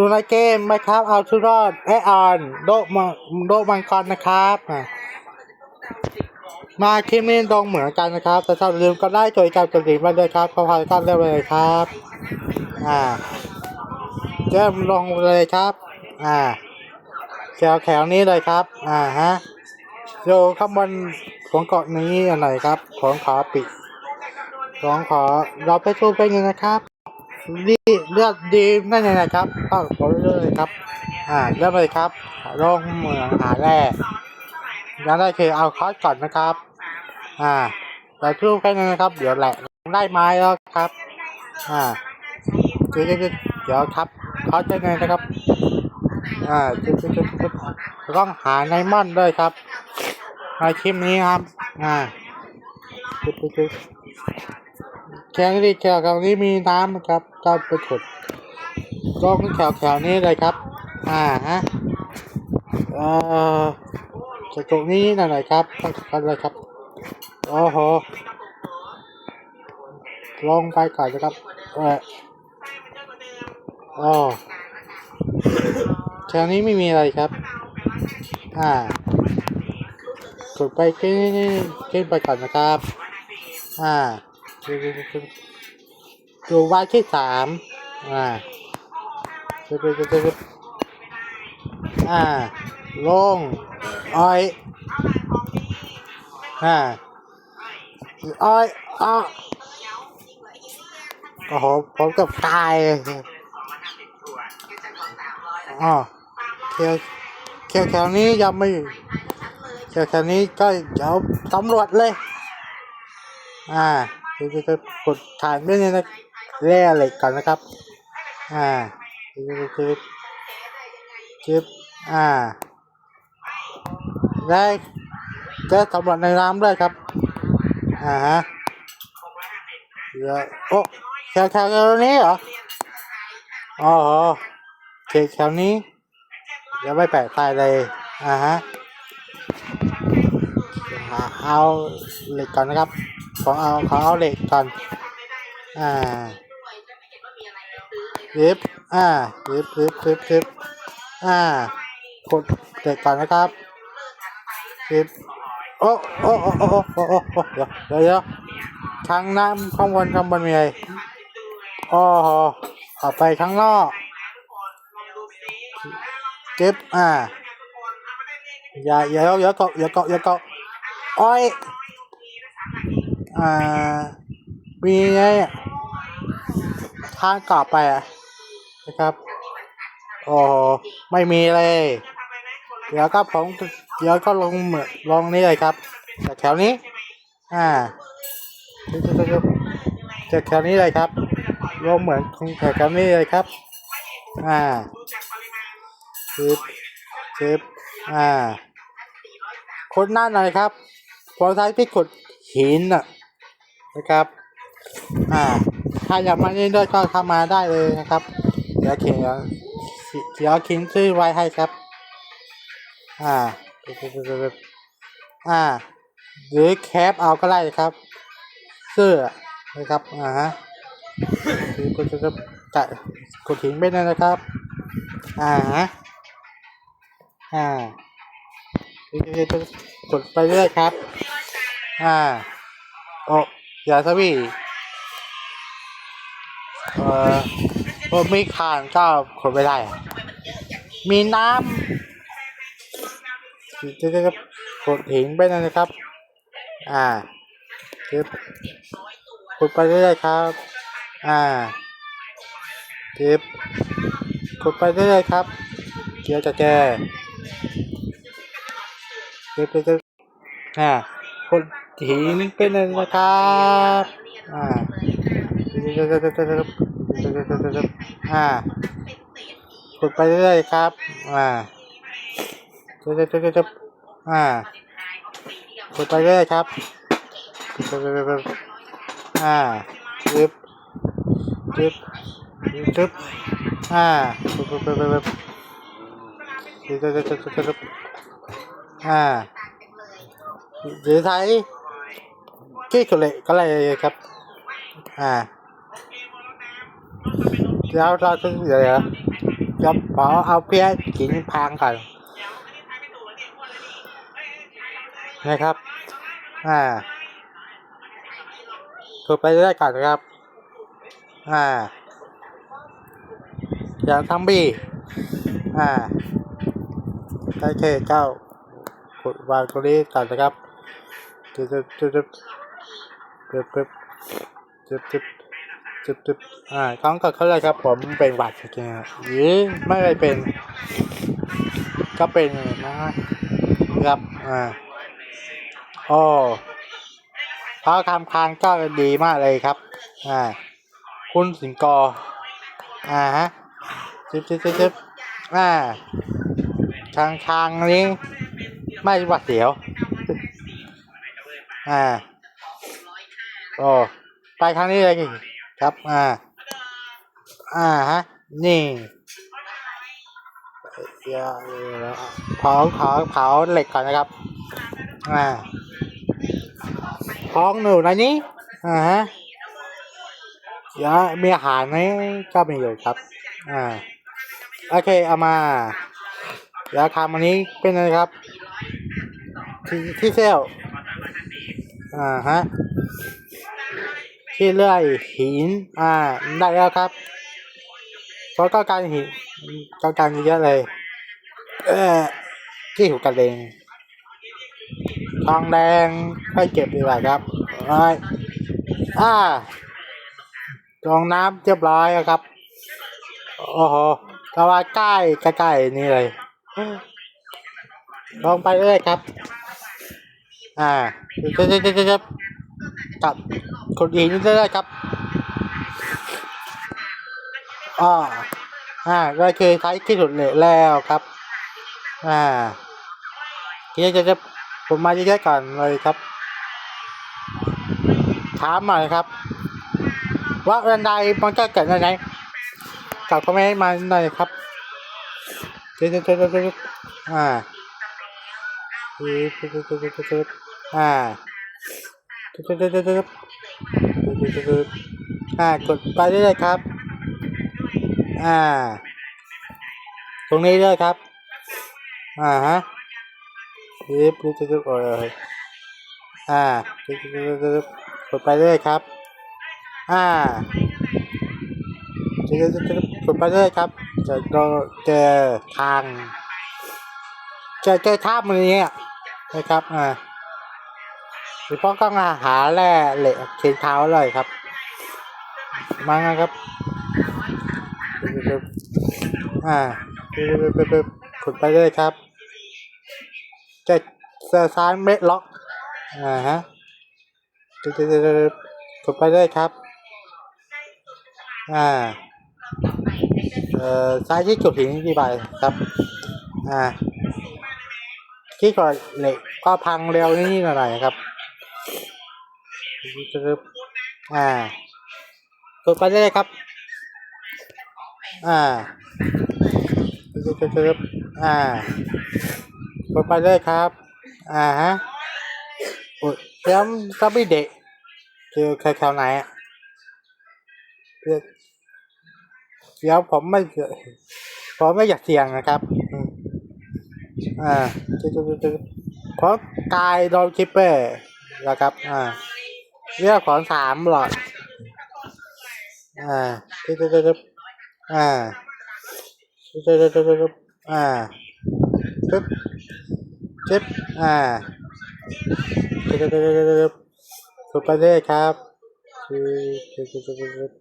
ดูในเกมไหมครับเอาทุรอดแอออนโดมังโดมังกรนะครับมาคลิปนี้ตรงเหมือนกันนะครับแต่ถ้าลืมก็ได้กดการกดติดมาด้วยครับขอพายกันได้เลยครับอ่าเริ่มลงเลยครับ อ่าแถวแถวนี้เลยครับ อ่าฮะอยู่ข้างบนของเกาะนี้อะไรครับ ของขอปิของขอเราไปสู้ไปหนึ่งนะครับ ดีเลือดดีนั่นเองนะครับเข้าขอเรื่อยๆครับ อ่าเริ่มเลยครับลงเหมืองหาแร่ยังได้คือเอาคอสก่อนนะครับ อ่าเราสู้ไปหนึ่งนะครับ เดี๋ยวแหละได้ไม้แล้วครับ อ่าเดี๋ยวเดี๋ยวครับคอสไปหนึ่งนะครับ อ่าจุดจุดจุดจุดต้องหาไนมอนด้วยครับในคลิปนี้ครับ อ่าจุดจุดจุดแข่งที่แถวแถวนี้มีน้ำนะครับ ก็ไปขุดลงแถวแถวนี้เลยครับ อ่าฮะเอ่อจากตรงนี้หน่อยๆครับต้องกันเลยครับโอ้โหลงไปก่อนนะครับเอออ๋อแถวนี้ไม่มีอะไรครับ อ่ากดไปขึ้นขึ้นไปก่อนนะครับ อ่า ดูวันที่สามอ่าอ่าลงอ้อยอ่าอ้อยอ้อโอ้โหผมกับตายเลยอ๋อแถวแถวแถวนี้ยังไม่แถวแถวนี้ก็เดี๋ยวตำรวจเลย อ่าจะจะจะกดฐานไม่เนี่ยนะ แร่เหล็กก่อนนะครับ อ่าจึ๊บจึ๊บจึ๊บอ่า ได้จอตำรวจในน้ำด้วยครับ อ่าฮะเดี๋ยวโอ้แถวแถวนี้เหรอ อ๋อเขตแถวนี้เดี๋ยวไม่แปลกตายเลย อ่าฮะเอาเหล็กก่อนนะครับ ขอเอาขอเอาเหล็กก่อน อ่า ลิฟอ่าลิฟลิฟลิฟลิฟอ่ากดเหล็กก่อนนะครับลิฟโอ้โอ้โอ้โอ้โอ้โอ้โอ้เดี๋ยวเดี๋ยวเดี๋ยวทางน้ำข้างบนข้างบนมีอะไรอ้โหออกไปข้างนอกเก็บอ่าอย่าอย่าอย่าเกาะอย่าเกาะอย่าเกาะอ้อยอ่ามีไงทางกลับไปอะ นะครับโอ้ไม่มีเลย เดี๋ยวก็ผมเดี๋ยวก็ลงเหมือนลงนี่เลยครับจากแถวนี้ อ่าจากแถวนี้เลยครับลงเหมือนแถวนี้เลยครับ อ่าชิปชิปอ่าคนหน้าหน่อยครับพอท้ายที่กดหินอะนะครับ อ่า ถ้าอยากมาเล่นด้วยก็เข้ามาได้เลยนะครับ ดี๋ยวเขียนเดี๋ยวเขียนชื่อไว้ให้ครับ อ่าอ่า หรือแคปเอาก็ได้ครับ เสื้อนะครับ อ่าฮะกดจะจะกดทิ้งไปเลยนะครับ อ่าฮะอ่ากดไปเรื่อยครับ อ่า โอ้ยาสวีเอ่อ โอ้มีคานก็กดไม่ได้มีน้ำจะจะกดหินไปนั่นนะครับ อ่าจึ๊กดไปเรื่อยครับ อ่าจึ๊บกดไปเรื่อยครับ เกียร์จะแก้เดี๋ยวจะอ่าคนหินเป็นนะครับ อ่า อ่ากดไปเรื่อยครับ อ่าจะจะจะจะอ่ากดไปเรื่อยครับอ่าจึ๊บจึ๊บจึ๊บอ่าปึ๊บปึ๊บปึ๊บปึ๊บจึ๊บจึ๊บจึ๊บจึ๊บอ่าหรือใช้ที่กดเลยก็เลยครับ อ่า แล้วเราจะเดี๋ยวจะขอเอาเพี้ยกินพางก่อนนะครับ อ่าถูกไปได้ก่อนนะครับ อ่า อย่างทั้งบีอ่าโอเคเก้ากดวางตรงนี้ก่อนนะครับจึ๊บจึ๊บจึ๊บจึ๊บจึ๊บจึ๊บจึ๊บ จึ๊บจึ๊บอ่าต้องกับเขาเลยครับ ผมเป็นหวัดจริงๆครับหรือไม่ได้เป็น ก็เป็นนะครับอ่าโอ้เขาทำคางก็ดีมากเลยครับ อ่า คุณสิงกออ่าฮะจึ๊บจึ๊บจึ๊บจึ๊บอ่าทางทางนี้ ไม่หวัดเสียว อ่า โอ้ไปทางนี้เลย ครับ อ่า อ่าฮะ นี่เดี๋ยวเผาเผาเผาเหล็กก่อนนะครับ อ่าท้องหนูในนี้อ่าฮะเดี๋ยวมีอาหารไหมก็มีอยู่ครับ อ่า โอเค เอามาเดี๋ยวทำอันนี้เป็นอะไรครับ ที่ที่เซลอ่าฮะ ที่เลื่อยหิน อ่า ได้แล้วครับ เพราะต้องการหินต้องการเยอะเลย เออที่หูกระเดงทองแดงค่อยเก็บดีกว่าครับไอ้อ่าตองน้ำเรียบร้อยแล้วครับ โอ้โหก็ว่าใกล้ใกล้ๆนี่เลย ลองไปเลยครับ อ่าเจะจะจะจะจะกับ คนดีนี่ได้ครับอ่าอ่าก็คือใช้ที่สุดเลยแล้วครับ อ่าทีนี้จะจะผมมาเยอะๆก่อนเลยครับ ถามหน่อยครับ ว่าบันไดมันก็เกิดอะไรกลับคอมเมนต์มาหน่อยครับเจ๊เจ๊เจ๊เจ๊อ่าอ่า อ่ากดไปได้เลยครับ อ่า ตรงนี้ด้วยครับ อ่าฮะปึ๊บปึ๊บปึ๊บโอ้ยอ่าปึ๊บปึ๊บปึ๊บกดไปเลยครับ อ่ากดไปเลยครับ จะเจอทางเจอเจอท่ามือเนี้ยนะครับ อ่า หรือพ่อก็มาหาแร่เหล็กเข็นเท้าเลยครับ มาไงครับอ่าปึ๊บขุดไปเลยครับจะเซอร์ซานเมดล็อกอ่าฮะขุดไปเลยครับอ่าเอ่อซ้ายที่จุดหินที่ไปครับอ่าที่ก่อนเหล็กก็พังเร็วนี่หน่อยครับ อ่ากดไปได้เลยครับ อ่าอ่ากดไปเลยครับ อ่าฮะโอ้ยแล้วก็ไม่เด็กคือแถวไหนอะเดี๋ยวผมไม่ผมไม่อยากเสี่ยงนะครับอ่าเพราะกายโดนคิปเปอร์ นะครับ อ่าเรียกของสามหลอด อ่าตึ๊บตึ๊บตึ๊บอ่าตึ๊บตึ๊บตึ๊บตึ๊บอ่าตึ๊บตึ๊บอ่าตึ๊บตึ๊บตึ๊บตึ๊บตึ๊บถูกไปเลยครับตึ๊บตึ๊บตึ๊บตึ๊บตึ๊บ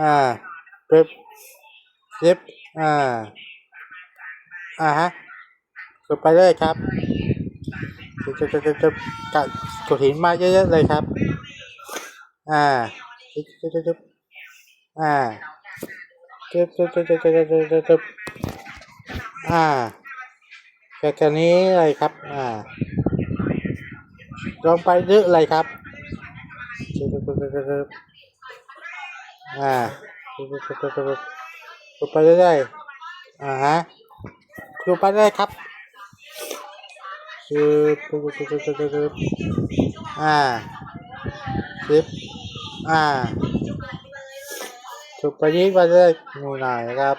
อ่าตึ๊บตึ๊บอ่า อ่าฮะถูกไปเลยครับ จะจะจะจะกะกดหินมาเยอะๆเลยครับ อ่าจะจะจะอ่าจะจะจะจะจะจะจะจะอ่าแค่นี้อะไรครับ อ่า ลองไปเยอะเลยครับจะจะจะจะอ่าจะจะจะจะไปเรื่อยๆอ่าฮะดูไปเรื่อยครับ ตึ๊บตึ๊บตึ๊บตึ๊บตึ๊บตึ๊บอ่าตึ๊บอ่าถูกไปยิงไปเลยหนูหน่อยครับ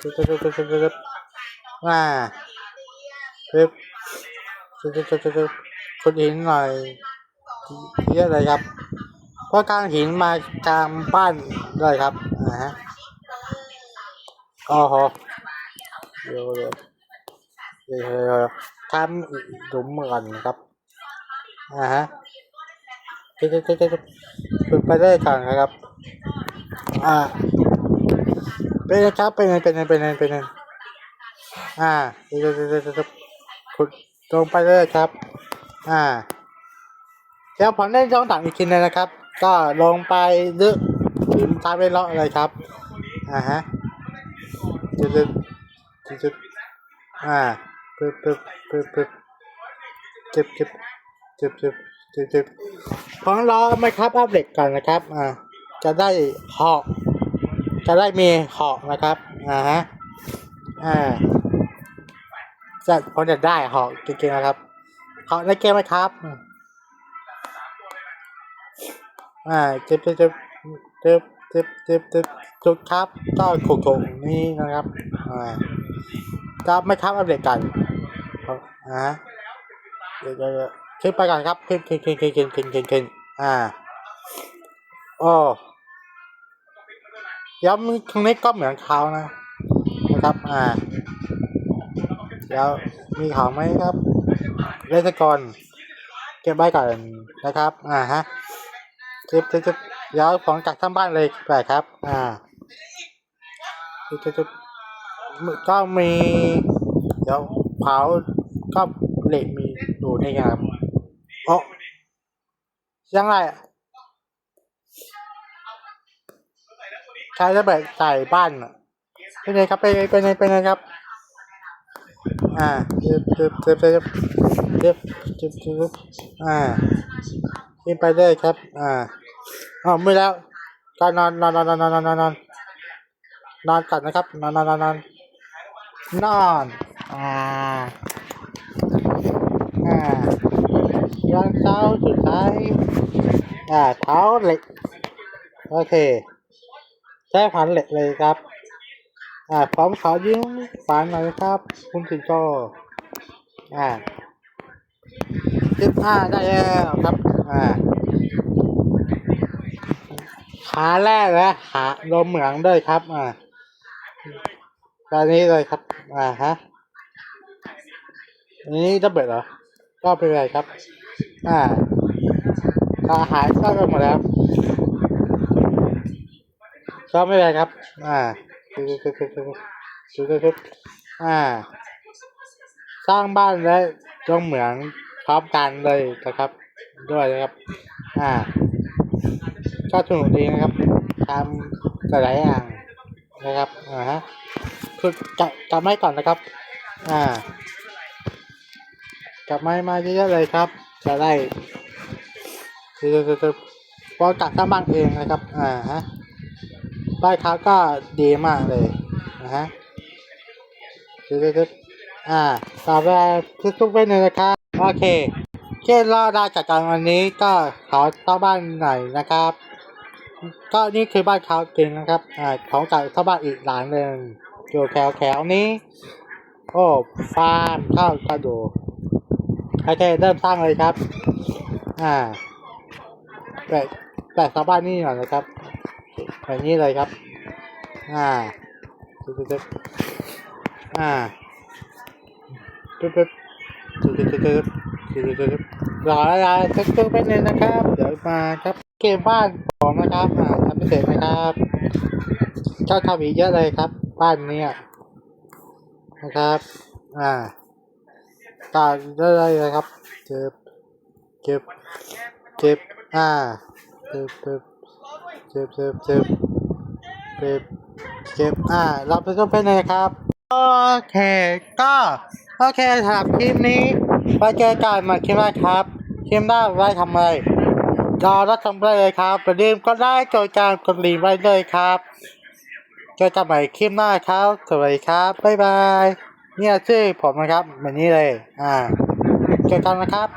ตึ๊บตึ๊บตึ๊บตึ๊บอ่าตึ๊บตึ๊บตึ๊บตึ๊บตึ๊บขุดหินหน่อยเยอะเลยครับเพราะกลางหินมากลางบ้านเลยครับอ่าฮะโอ้โหเดี๋ยวเดี๋ยวเดี๋ยว เดี๋ยวทำอีกหลุมก่อนครับอ่าฮะตึ๊บตึ๊บตึ๊บตึ๊บฝึกไปได้ก่อนนะครับ อ่าเป็นไงครับเป็นไงเป็นไงเป็นไงเป็นไงอ่าเดี๋ยวเดี๋ยวเดี๋ยวเดี๋ยวขุดลงไปเลยครับ อ่าเดี๋ยวผมได้ลองถามอีกทีนึงนะครับ ก็ลงไปลึกถึงตามไปเลาะเลยครับ อ่าฮะจุดจุดจุดจุดอ่า ปึ๊บปึ๊บปึ๊บปึ๊บเจ็บเจ็บเจ็บเจ็บเจ็บเจ็บของรอไหมครับอัปเดตก่อนนะครับอ่าจะได้หอกจะได้มีหอกนะครับอ่าฮะอ่าจะผมจะได้หอกจริงๆนะครับหอกในเกมไหมครับอ่าเจ็บเจ็บเจ็บเจ็บเจ็บเจ็บเจ็บจุดครับก็ขุกถงนี่นะครับอ่าจะไม่ครับอัปเดตกัน ครับอ่าเดี๋ยวเดี๋ยวขึ้นไปก่อนครับขึ้นขึ้นขึ้นขึ้นขึ้นขึ้นขึ้นขึ้นอ่าโอ้ย้ำตรงนี้ก็เหมือนเขานะนะครับ อ่าเดี๋ยวมีของไหมครับเลสกรเก็บไว้ก่อนนะครับ อ่าฮะจะจะจะเดี๋ยของจากทั้งบ้านเลยไปครับ อ่าจะจะก็มีเดี๋ยวเผา ก็เหล็กมีดูนี่ครับโอ้ยังไงอะใช้ระเบิดใส่บ้านอะเป็นไงครับเป็นไงเป็นไงเป็นไงครับ อ่าเจ็บเจ็บเจ็บเจ็บเจ็บเจ็บเจ็บอ่าขึ้นไปเลยครับ อ่าอ๋อมือแล้วก็นอนนอนนอนนอนนอนนอนนอนนอนก่อนนะครับ นอนนอนนอนนอนนอนอ่า อ่ายังเท้าสุดท้าย อ่า เท้าเหล็ก โอเค ใช้ผันเหล็กเลยครับ อ่า พร้อมขอยิ้มฝันหน่อยครับ คุณสิงโตอ่าสิบห้าได้แล้วครับ อ่า ขาแรกนะขาลมเหมืองด้วยครับ อ่าตอนนี้เลยครับ อ่าฮะนนี้จะเบิดเหรอ ก็เป็นไรครับ อ่าก็หายก็ลงหมดแล้วก็ไม่เป็นไรครับ อ่าคือคือคือคือคือคือคืออ่า สร้างบ้านและต้องเหมืองพร้อมกันเลยนะครับ ด้วยนะครับ อ่าก็สนุกดีนะครับทำหลายอย่างนะครับอ่าฮะคือจับจับไม้ก่อนนะครับ อ่า จับไม้มาเยอะๆเลยครับ จะได้คือคือคือพอกัดตั้งบ้านเองนะครับ อ่าฮะป้ายเขาก็ดีมากเลยนะฮะคือคืออ่าต่อไปทุกๆไปหนึ่งนะครับ โอเคเช่นรอดาจากการวันนี้ก็ขอเข้าบ้านหน่อยนะครับ ก็นี่คือบ้านเขาจริงนะครับ อ่า ของจากเข้าบ้านอีกหลังหนึ่งอยู่แถวแถวนี้ โอ้ฟาร์มข้าวกระดูก โอเคเริ่มสร้างเลยครับ อ่าแต่แต่ชาบ้านนี่หน่อยนะครับแบบนี้เลยครับ อ่าตึ๊บตึ๊บอ่าตึ๊บตึ๊บตึ๊บตึ๊บตึ๊บตึ๊บรอแล้วระตึ๊บตึ๊บไปเลยนะครับ เดี๋ยวมาครับ เกมบ้านของนะครับ อ่าทำไม่เสร็จไหมครับชอบทำอีกเยอะเลยครับ บ้านเนี้ยนะครับ อ่า ต่อได้เลยครับ เก็บ เก็บ เก็บ อ่า เก็บเก็บเก็บเก็บเก็บเก็บเก็บอ่าเราไปก็เป็นเลยครับ โอเค ก็ โอเคสำหรับคลิปนี้ไปเจอกันมาคลิปหน้าครับคลิปหน้าไว้ทำอะไรรอรับชมได้เลยครับอย่าลืมก็ได้กดการกดรีไว้เลยครับเจอกันใหม่คลิปหน้าครับ สวัสดีครับ บ๊ายบาย เนี่ยชื่อผมนะครับแบบนี้เลย อ่าเจอกันนะครับ